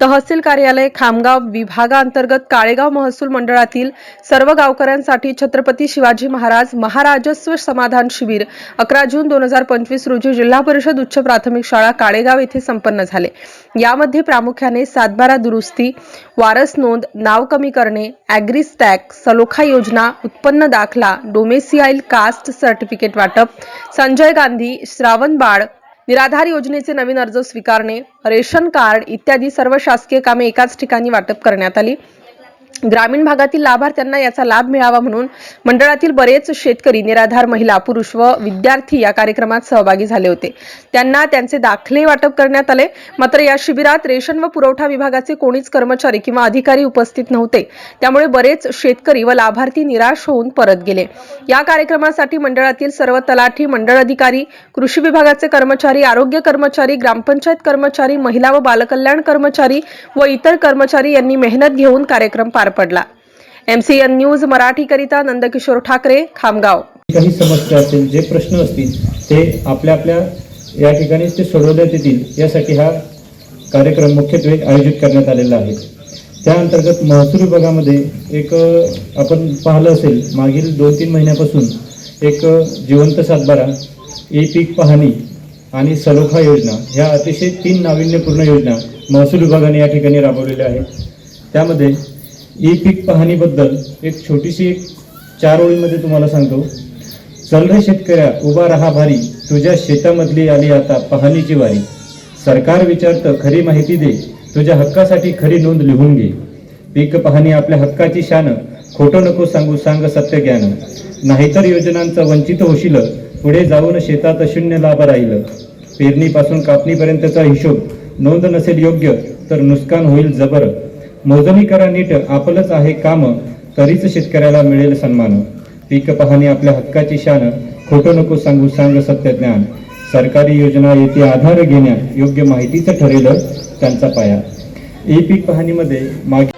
तहसील कार्यालय खामगाव विभागाअंतर्गत काळेगाव महसूल मंडळातील सर्व गावकऱ्यांसाठी छत्रपती शिवाजी महाराज महाराजस्व समाधान शिबिर अकरा जून दोन हजार पंचवीस रोजी जिल्हा परिषद उच्च प्राथमिक शाळा काळेगाव येथे संपन्न झाले. यामध्ये प्रामुख्याने सातबारा दुरुस्ती वारस नोंद नाव कमी करणे ॲग्रीस्टॅक सलोखा योजना उत्पन्न दाखला डोमेसियाईल कास्ट सर्टिफिकेट वाटप संजय गांधी श्रावण बाळ निराधार योजनेचे नवीन अर्ज स्वीकारणे रेशन कार्ड इत्यादी सर्व शासकीय कामे एकाच ठिकाणी वाटप करण्यात आली. ग्रामीण भागातील लाभार्थ्यांना याचा लाभ मिळावा म्हणून मंडळातील बरेच शेतकरी निराधार महिला पुरुष व विद्यार्थी या कार्यक्रमात सहभागी झाले होते. त्यांना त्यांचे दाखले वाटप करण्यात आले. मात्र या शिबिरात रेशन व पुरवठा विभागाचे कोणीच कर्मचारी किंवा अधिकारी उपस्थित नव्हते. त्यामुळे बरेच शेतकरी व लाभार्थी निराश होऊन परत गेले. या कार्यक्रमासाठी मंडळातील सर्व तलाठी मंडळ अधिकारी कृषी विभागाचे कर्मचारी आरोग्य कर्मचारी ग्रामपंचायत कर्मचारी महिला व बालकल्याण कर्मचारी व इतर कर्मचारी यांनी मेहनत घेऊन कार्यक्रम पार पडला. एमसीएन न्यूज मराठीकरिता नंदकिशोर ठाकरे खामगाव. काही समस्या असतील जे प्रश्न असतील ते आपल्या आपल्या या ठिकाणी ते सोडवण्यात येतील यासाठी हा कार्यक्रम मुख्यत्वे आयोजित करण्यात आलेला आहे. त्या अंतर्गत महसूल विभागामध्ये एक आपण पाहिलं असेल मागील दोन तीन महिन्यापासून एक जिवंत सातबारा ई पीक पाहणी आणि सलोखा योजना ह्या अतिशय तीन नाविन्यपूर्ण योजना महसूल विभागाने या ठिकाणी राबवलेल्या आहेत. त्यामध्ये ई पीक पाहणीबद्दल एक छोटीशी एक चार ओळीमध्ये तुम्हाला सांगतो. चल रे शेतकऱ्या उभा रहा भारी. तुझ्या शेतामधली आली आता पाहणीची वारी. सरकार विचारतं खरी माहिती दे. तुझ्या हक्कासाठी खरी नोंद लिहून घे. पीक पाहणी आपल्या हक्काची शान. खोटं नको सांगू सांग सत्य ज्ञान. नाहीतर योजनांचं वंचित होशील. पुढे जाऊन शेतात शून्य लाभ राहिलं. पेरणीपासून कापणीपर्यंतचा हिशोब. नोंद नसेल योग्य तर नुकसान होईल जबर. मोजणी करा नीट आपलंच आहे काम तरीच शेतकऱ्याला मिळेल सन्मान. पीक पाहणी आपल्या हक्काची शान खोटं नको सांगू सांग सत्य ज्ञान सरकारी योजना येथे आधार घेण्या योग्य माहितीचं ठरेल त्यांचा पाया. ई पीक पाहणीमध्ये मागे